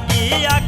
লাগিয়া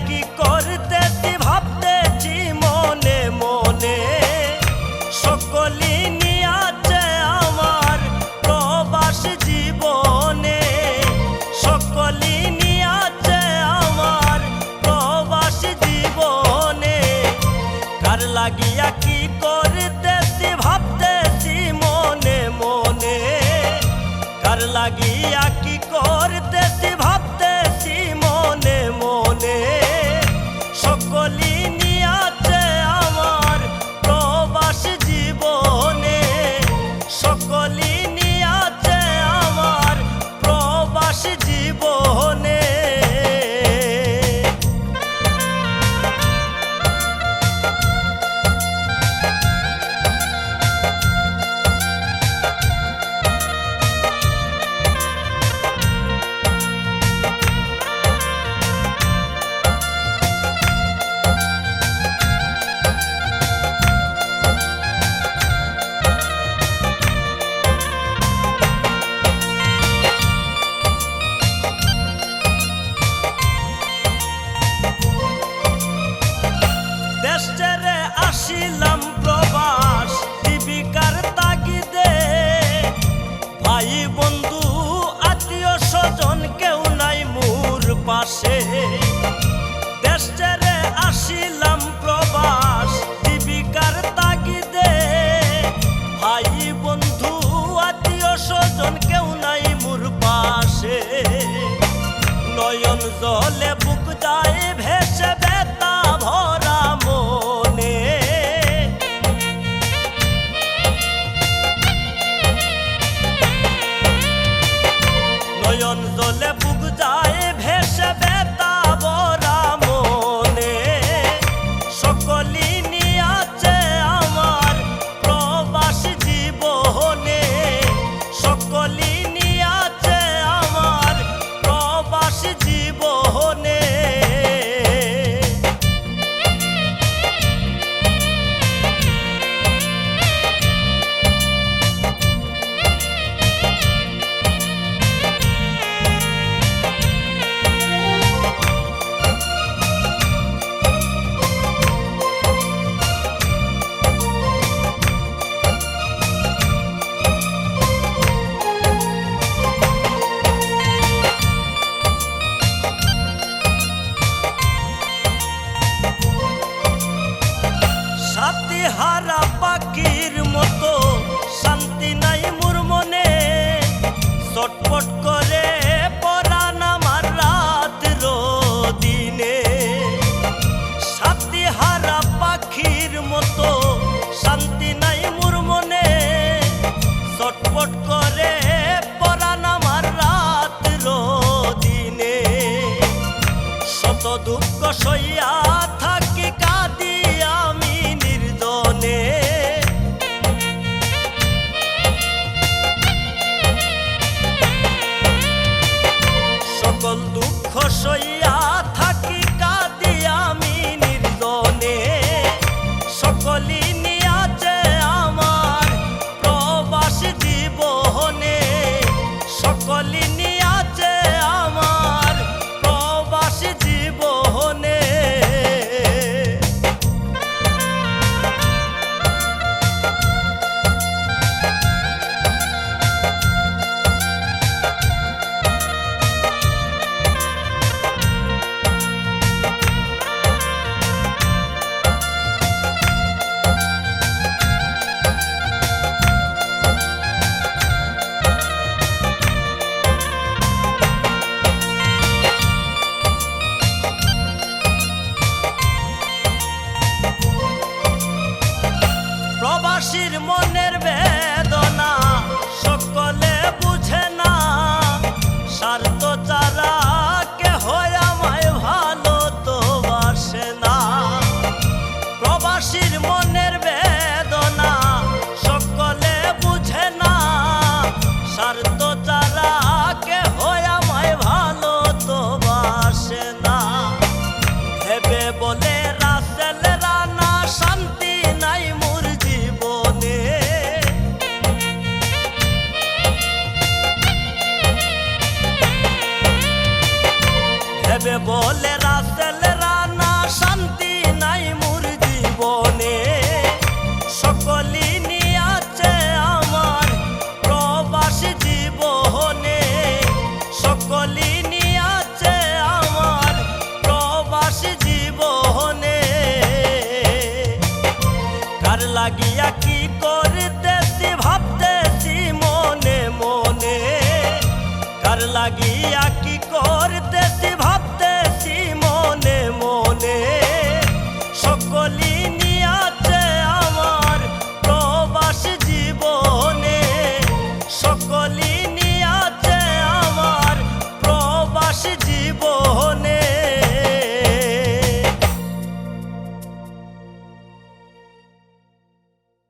হারা পাখির মতো, শান্তি নাই মোর মনে। চটপট করে পরাণ আমার রাত দিনে। পাখির মতো, শান্তি নাই মনে। চটপট করে রাত দিনে। সইয়া বলে, রাসেল রানা, শান্তি নাই মোর জীবনে। সকলি নিয়াছে আমার প্রবাসী জীবনে। সকলি নিয়াছে আমার প্রবাসী জীবনে। কার লাগিয়া কি করতেছি, ভাবতেছি মনে মনে। কার লাগিয়া কি করতে